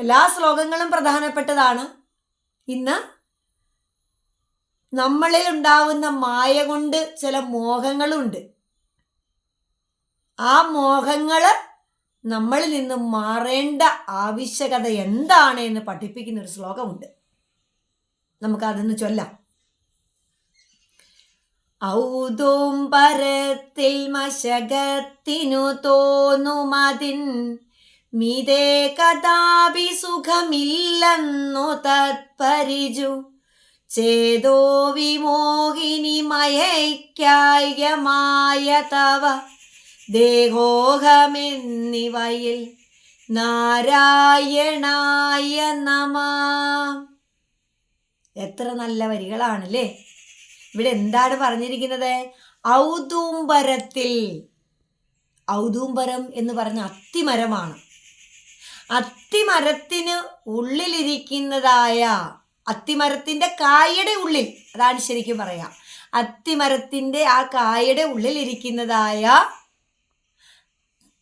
എല്ലാ ശ്ലോകങ്ങളും പ്രധാനപ്പെട്ടതാണ്. ഇന്ന് നമ്മളിൽ ഉണ്ടാവുന്ന മായ കൊണ്ട് ചില മോഹങ്ങളുണ്ട്. ആ മോഹങ്ങൾ നമ്മളിൽ നിന്ന് മാറേണ്ട ആവശ്യകത എന്താണ് എന്ന് പഠിപ്പിക്കുന്ന ഒരു ശ്ലോകമുണ്ട്. നമുക്കതൊന്ന് ചൊല്ലാം. ഔദുംബരത്തിൽ മശകത്തിനു തോന്നുമതിൻ മിതേ കഥാപി സുഖമില്ലെന്നു തത്പരിജു ചേതോ വിമോഹിനി മയയ്ക്കായമായ തവ. ദേഹോഹമെന്നിവയിൽ നാരായണായ നമ. എത്ര നല്ല വരികളാണല്ലേ? ഇവിടെ എന്താണ് പറഞ്ഞിരിക്കുന്നത്? ഔദൂംബരത്തിൽ. ഔദൂംബരം എന്ന് പറഞ്ഞ അത്തിമരമാണ്. അത്തിമരത്തിന് ഉള്ളിലിരിക്കുന്നതായ അത്തിമരത്തിന്റെ കായയുടെ ഉള്ളിൽ അതാണ് ശരിക്കും പറയാം. അത്തിമരത്തിന്റെ ആ കായയുടെ ഉള്ളിലിരിക്കുന്നതായ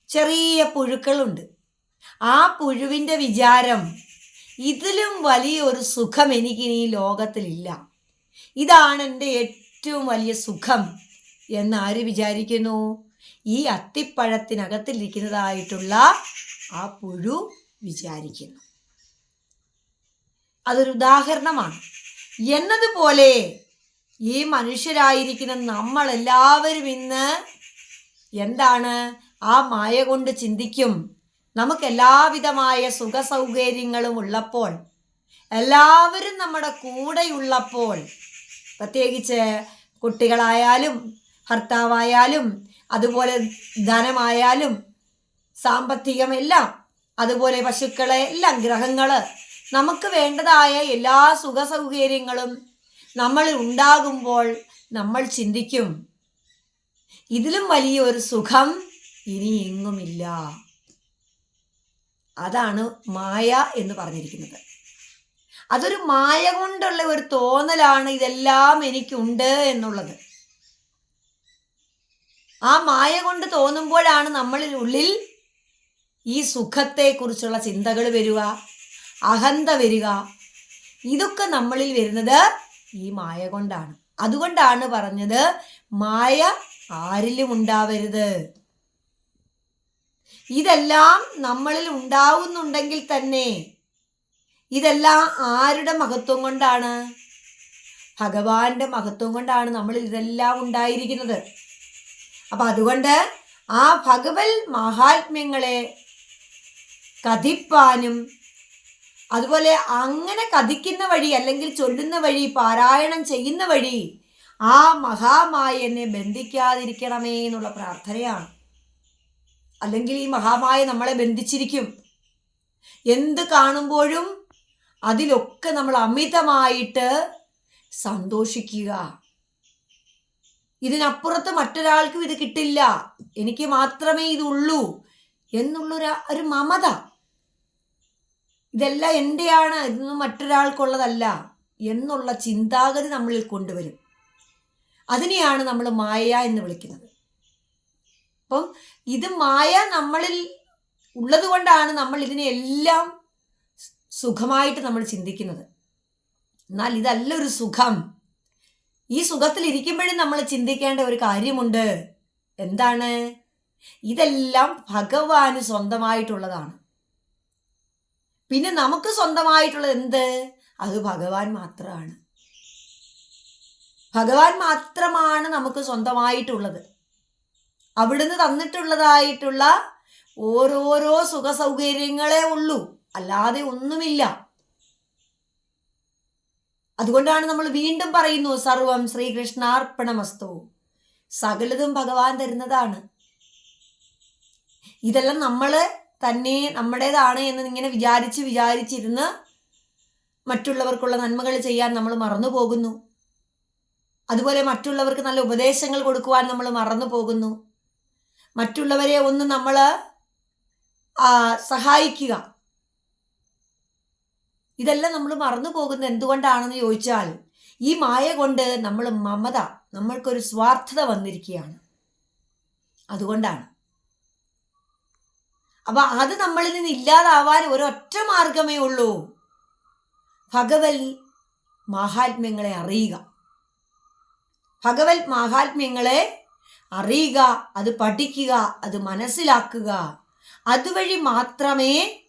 ചെറിയ പുഴുക്കളുണ്ട്. ആ പുഴുവിന്റെ വിചാരം ഇതിലും വലിയൊരു സുഖം എനിക്കിനി ഈ ലോകത്തിലില്ല. ഇതാണ് എന്റെ ഏറ്റവും വലിയ സുഖം എന്നാര് വിചാരിക്കുന്നു? ഈ അത്തിപ്പഴത്തിനകത്തിരിക്കുന്നതായിട്ടുള്ള ആ പുഴു വിചാരിക്കുന്നു. അതൊരു ഉദാഹരണമാണ്. എന്നതുപോലെ ഈ മനുഷ്യരായിരിക്കുന്ന നമ്മളെല്ലാവരും ഇന്ന് എന്താണ്? ആ മായ കൊണ്ട് ചിന്തിക്കും. നമുക്ക് എല്ലാവിധമായ സുഖ സൗകര്യങ്ങളും ഉള്ളപ്പോൾ എല്ലാവരും നമ്മുടെ കൂടെയുള്ളപ്പോൾ പ്രത്യേകിച്ച് കുട്ടികളായാലും ഭർത്താവായാലും അതുപോലെ ധനമായാലും സാമ്പത്തികമെല്ലാം അതുപോലെ പശുക്കളെ എല്ലാം ഗ്രഹങ്ങൾ നമുക്ക് വേണ്ടതായ എല്ലാ സുഖ സൗകര്യങ്ങളും നമ്മൾ ഉണ്ടാകുമ്പോൾ നമ്മൾ ചിന്തിക്കും ഇതിലും വലിയൊരു സുഖം ഇനി എങ്ങുമില്ല അതാണ് മായ എന്ന് പറഞ്ഞിരിക്കുന്നത്. അതൊരു മായ കൊണ്ടുള്ള ഒരു തോന്നലാണ് ഇതെല്ലാം എനിക്കുണ്ട് എന്നുള്ളത്. ആ മായ കൊണ്ട് തോന്നുമ്പോഴാണ് നമ്മളിൽ ഉള്ളിൽ ഈ സുഖത്തെക്കുറിച്ചുള്ള ചിന്തകൾ വരിക അഹന്ത വരിക. ഇതൊക്കെ നമ്മളിൽ വരുന്നത് ഈ മായ കൊണ്ടാണ്. അതുകൊണ്ടാണ് പറഞ്ഞത് മായ ആരിലും ഉണ്ടാവരുത്. ഇതെല്ലാം നമ്മളിൽ ഉണ്ടാവുന്നുണ്ടെങ്കിൽ തന്നെ ഇതെല്ലാം ആരുടെ മഹത്വം കൊണ്ടാണ്? ഭഗവാന്റെ മഹത്വം കൊണ്ടാണ് നമ്മൾ ഇതെല്ലാം ഉണ്ടായിരിക്കുന്നത്. അപ്പം അതുകൊണ്ട് ആ ഭഗവൽ മഹാത്മ്യങ്ങളെ കഥിപ്പാനും അതുപോലെ അങ്ങനെ കഥിക്കുന്ന വഴി അല്ലെങ്കിൽ ചൊല്ലുന്ന വഴി പാരായണം ചെയ്യുന്ന വഴി ആ മഹാമായ എന്നെ ബന്ധിക്കാതിരിക്കണമേ എന്നുള്ള പ്രാർത്ഥനയാണ്. അല്ലെങ്കിൽ ഈ മഹാമായ നമ്മളെ ബന്ധിച്ചിരിക്കും. എന്ത് കാണുമ്പോഴും അതിലൊക്കെ നമ്മൾ അമിതമായിട്ട് സന്തോഷിക്കുക. ഇതിനപ്പുറത്ത് മറ്റൊരാൾക്കും ഇത് കിട്ടില്ല. എനിക്ക് മാത്രമേ ഇതുള്ളൂ എന്നുള്ളൊരു ഒരു മമത. ഇതെല്ലാം എന്റെയാണ് ഇതൊന്നും മറ്റൊരാൾക്കുള്ളതല്ല എന്നുള്ള ചിന്താഗതി നമ്മളിൽ കൊണ്ടുവരും. അതിനെയാണ് നമ്മൾ മായ എന്ന് വിളിക്കുന്നത്. അപ്പം ഇത് മായ നമ്മളിൽ ഉള്ളത് കൊണ്ടാണ് നമ്മൾ ഇതിനെ എല്ലാം സുഖമായിട്ട് നമ്മൾ ചിന്തിക്കുന്നത്. എന്നാൽ ഇതല്ല ഒരു സുഖം. ഈ സുഖത്തിൽ ഇരിക്കുമ്പോഴും നമ്മൾ ചിന്തിക്കേണ്ട ഒരു കാര്യമുണ്ട്. എന്താണ്? ഇതെല്ലാം ഭഗവാന് സ്വന്തമായിട്ടുള്ളതാണ്. പിന്നെ നമുക്ക് സ്വന്തമായിട്ടുള്ളത് എന്ത്? അത് ഭഗവാൻ മാത്രമാണ്. ഭഗവാൻ മാത്രമാണ് നമുക്ക് സ്വന്തമായിട്ടുള്ളത്. അവിടുന്ന് തന്നിട്ടുള്ളതായിട്ടുള്ള ഓരോരോ സുഖ സൗകര്യങ്ങളെ ഉള്ളൂ. അല്ലാതെ ഒന്നുമില്ല. അതുകൊണ്ടാണ് നമ്മൾ വീണ്ടും പറയുന്നു സർവം ശ്രീകൃഷ്ണാർപ്പണമസ്തു. സകലതും ഭഗവാൻ തരുന്നതാണ്. ഇതെല്ലാം നമ്മൾ തന്നെ നമ്മുടേതാണ് എന്ന് ഇങ്ങനെ വിചാരിച്ച് വിചാരിച്ചിരുന്ന് മറ്റുള്ളവർക്കുള്ള നന്മകൾ ചെയ്യാൻ നമ്മൾ മറന്നു പോകുന്നു. അതുപോലെ മറ്റുള്ളവർക്ക് നല്ല ഉപദേശങ്ങൾ കൊടുക്കുവാൻ നമ്മൾ മറന്നു പോകുന്നു. മറ്റുള്ളവരെ ഒന്ന് നമ്മൾ സഹായിക്കുക. ഇതെല്ലാം നമ്മൾ മറന്നു പോകുന്നത് എന്തുകൊണ്ടാണെന്ന് ചോദിച്ചാൽ ഈ മായ കൊണ്ട് നമ്മൾ മമത നമ്മൾക്കൊരു സ്വാർത്ഥത വന്നിരിക്കുകയാണ്. അതുകൊണ്ടാണ്. അപ്പൊ അത് നമ്മളിൽ നിന്ന് ഇല്ലാതാവാൻ ഒരൊറ്റ മാർഗമേ ഉള്ളൂ. ഭഗവൽ മഹാത്മ്യങ്ങളെ അറിയുക. ഭഗവത് മഹാത്മ്യങ്ങളെ അറിയുക അത് പഠിക്കുക അത് മനസ്സിലാക്കുക. അതുവഴി മാത്രമേ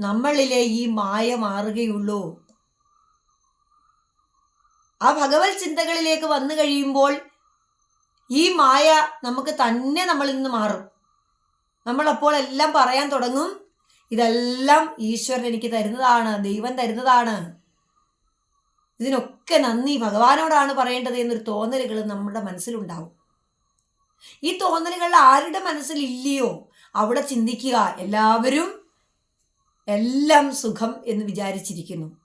നമ്മളിലെ ഈ മായ മാറുകയുള്ളൂ. ആ ഭഗവത് ചിന്തകളിലേക്ക് വന്നു കഴിയുമ്പോൾ ഈ മായ നമുക്ക് തന്നെ നമ്മളിൽ നിന്ന് മാറും. നമ്മളപ്പോൾ എല്ലാം പറയാൻ തുടങ്ങും. ഇതെല്ലാം ഈശ്വരൻ എനിക്ക് തരുന്നതാണ് ദൈവം തരുന്നതാണ്. ഇതിനൊക്കെ നന്ദി. ഭഗവാനോടാണ് പറയേണ്ടത് എന്നൊരു തോന്നലുകൾ നമ്മുടെ മനസ്സിലുണ്ടാവും. ഈ തോന്നലുകൾ ആരുടെ മനസ്സിലില്ലയോ? അവിടെ ചിന്തിക്കുക. എല്ലാവരും എല്ലാം സുഖം എന്ന് വിചാരിച്ചിരിക്കുന്നു.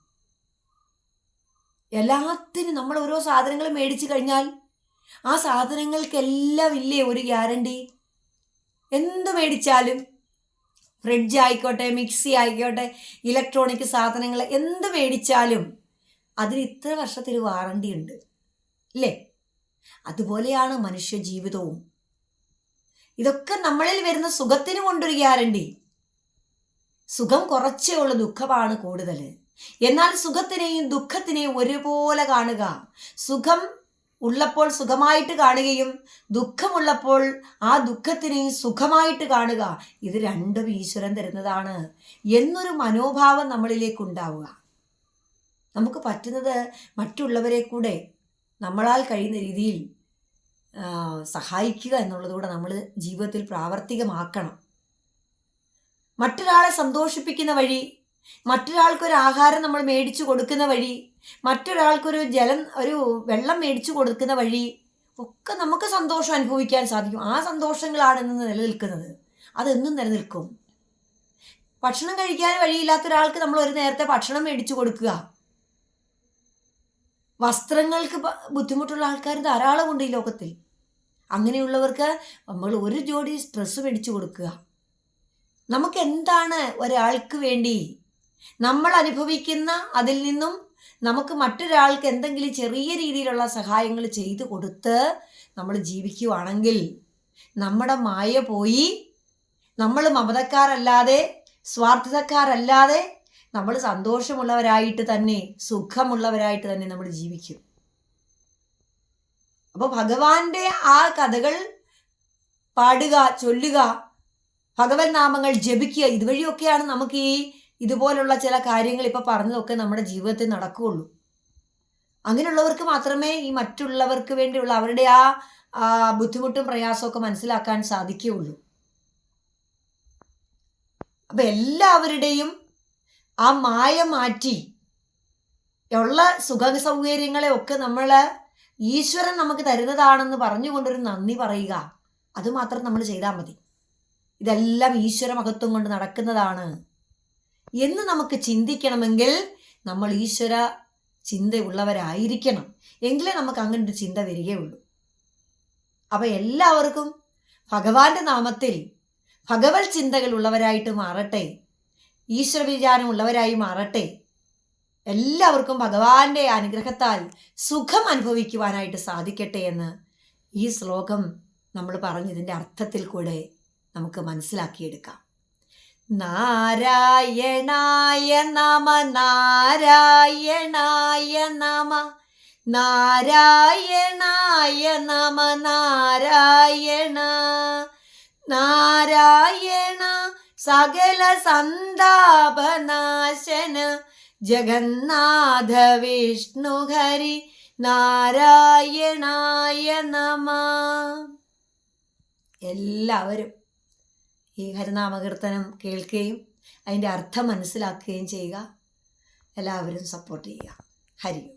എല്ലാത്തിനും നമ്മൾ ഓരോ സാധനങ്ങൾ മേടിച്ചു കഴിഞ്ഞാൽ ആ സാധനങ്ങൾക്കെല്ലാം ഇല്ലേ ഒരു ഗ്യാരണ്ടി? എന്ത് മേടിച്ചാലും? ഫ്രിഡ്ജ് ആയിക്കോട്ടെ മിക്സി ആയിക്കോട്ടെ ഇലക്ട്രോണിക് സാധനങ്ങൾ എന്ത് മേടിച്ചാലും അതിന് ഇത്ര വർഷത്തിൽ വാറണ്ടി ഉണ്ട്. അല്ലേ അതുപോലെയാണ് മനുഷ്യ ജീവിതവും. ഇതൊക്കെ നമ്മളിൽ വരുന്ന സുഖത്തിന് കൊണ്ടൊരു ഗ്യാരണ്ടി. സുഖം കുറച്ചേ ഉള്ള ദുഃഖമാണ് കൂടുതൽ എന്നാൽ സുഖത്തിനെയും ദുഃഖത്തിനെയും ഒരുപോലെ കാണുക. സുഖം ഉള്ളപ്പോൾ സുഖമായിട്ട് കാണുകയും ദുഃഖമുള്ളപ്പോൾ ആ ദുഃഖത്തിനെയും സുഖമായിട്ട് കാണുക ഇത് രണ്ടും ഈശ്വരൻ തരുന്നതാണ് എന്നൊരു മനോഭാവം നമ്മളിലേക്ക് ഉണ്ടാവുക നമുക്ക് പറ്റുന്നത് മറ്റുള്ളവരെ കൂടെ നമ്മളാൽ കഴിയുന്ന രീതിയിൽ സഹായിക്കുക എന്നുള്ളതുകൂടെ നമ്മൾ ജീവിതത്തിൽ പ്രാവർത്തികമാക്കണം. മറ്റൊരാളെ സന്തോഷിപ്പിക്കുന്ന വഴി മറ്റൊരാൾക്കൊരു ആഹാരം നമ്മൾ മേടിച്ചു കൊടുക്കുന്ന വഴി മറ്റൊരാൾക്കൊരു ജലം ഒരു വെള്ളം മേടിച്ചു കൊടുക്കുന്ന വഴി ഒക്കെ നമുക്ക് സന്തോഷം അനുഭവിക്കാൻ സാധിക്കും. ആ സന്തോഷങ്ങളാണ് ഇന്ന് നിലനിൽക്കുന്നത്. അതെന്നും നിലനിൽക്കും. ഭക്ഷണം കഴിക്കാൻ വഴിയില്ലാത്ത ഒരാൾക്ക് നമ്മൾ ഒരു നേരത്തെ ഭക്ഷണം മേടിച്ചു കൊടുക്കുക. വസ്ത്രങ്ങൾക്ക് ബുദ്ധിമുട്ടുള്ള ആൾക്കാർ ധാരാളമുണ്ട് ഈ ലോകത്തിൽ. അങ്ങനെയുള്ളവർക്ക് നമ്മൾ ഒരു ജോഡി ഡ്രസ്സ് മേടിച്ചു കൊടുക്കുക. നമുക്ക് എന്താണ് ഒരാൾക്ക് വേണ്ടി? നമ്മൾ അനുഭവിക്കുന്ന അതിൽ നിന്നും നമുക്ക് മറ്റൊരാൾക്ക് എന്തെങ്കിലും ചെറിയ രീതിയിലുള്ള സഹായങ്ങൾ ചെയ്തു കൊടുത്ത് നമ്മൾ ജീവിക്കുവാണെങ്കിൽ നമ്മുടെ മായ പോയി. നമ്മൾ മമതക്കാരല്ലാതെ സ്വാർത്ഥതക്കാരല്ലാതെ നമ്മൾ സന്തോഷമുള്ളവരായിട്ട് തന്നെ സുഖമുള്ളവരായിട്ട് തന്നെ നമ്മൾ ജീവിക്കും. അപ്പോൾ ഭഗവാന്റെ ആ കഥകൾ പാടുക ചൊല്ലുക ഭഗവത് നാമങ്ങൾ ജപിക്കുക ഇതുവഴിയൊക്കെയാണ് നമുക്ക് ഈ ഇതുപോലുള്ള ചില കാര്യങ്ങൾ ഇപ്പൊ പറഞ്ഞതൊക്കെ നമ്മുടെ ജീവിതത്തിൽ നടക്കുകയുള്ളൂ. അങ്ങനെയുള്ളവർക്ക് മാത്രമേ ഈ മറ്റുള്ളവർക്ക് വേണ്ടിയുള്ള അവരുടെ ആ ബുദ്ധിമുട്ടും പ്രയാസമൊക്കെ മനസ്സിലാക്കാൻ സാധിക്കുകയുള്ളൂ. അപ്പൊ എല്ലാവരുടെയും ആ മായ മാറ്റി ഉള്ള സുഖ സൗകര്യങ്ങളെ ഒക്കെ നമ്മൾ ഈശ്വരൻ നമുക്ക് തരുന്നതാണെന്ന് പറഞ്ഞുകൊണ്ടൊരു നന്ദി പറയുക. അതുമാത്രം നമ്മൾ ചെയ്താൽ മതി. ഇതെല്ലാം ഈശ്വര മഹത്വം കൊണ്ട് നടക്കുന്നതാണ്. എന്ന് നമുക്ക് ചിന്തിക്കണമെങ്കിൽ നമ്മൾ ഈശ്വര ചിന്തയുള്ളവരായിരിക്കണം. എങ്കിലേ നമുക്ക് അങ്ങനെ ഒരു ചിന്ത വരികയുള്ളൂ. അപ്പൊ എല്ലാവർക്കും ഭഗവാന്റെ നാമത്തിൽ ഭഗവത് ചിന്തകൾ ഉള്ളവരായിട്ട് മാറട്ടെ. ഈശ്വര വിചാരം ഉള്ളവരായി മാറട്ടെ. എല്ലാവർക്കും ഭഗവാന്റെ അനുഗ്രഹത്താൽ സുഖം അനുഭവിക്കുവാനായിട്ട് സാധിക്കട്ടെ എന്ന് ഈ ശ്ലോകം നമ്മൾ പറഞ്ഞതിന്റെ അർത്ഥത്തിൽ കൂടെ നമുക്ക് മനസ്സിലാക്കിയെടുക്കാം. നാരായണായ നമ നാരായണായ നമ നാരായണായ നമ നാരായണ നാരായണ സകല സന്താപനാശന ജഗന്നാഥ വിഷ്ണു ഹരി നാരായണായ നമ. എല്ലാവരും ഈ ഹരിനാമകീർത്തനം കേൾക്കുകയും അതിന്റെ അർത്ഥം മനസ്സിലാക്കുകയും ചെയ്യുക. എല്ലാവരും സപ്പോർട്ട് ചെയ്യുക. ഹരി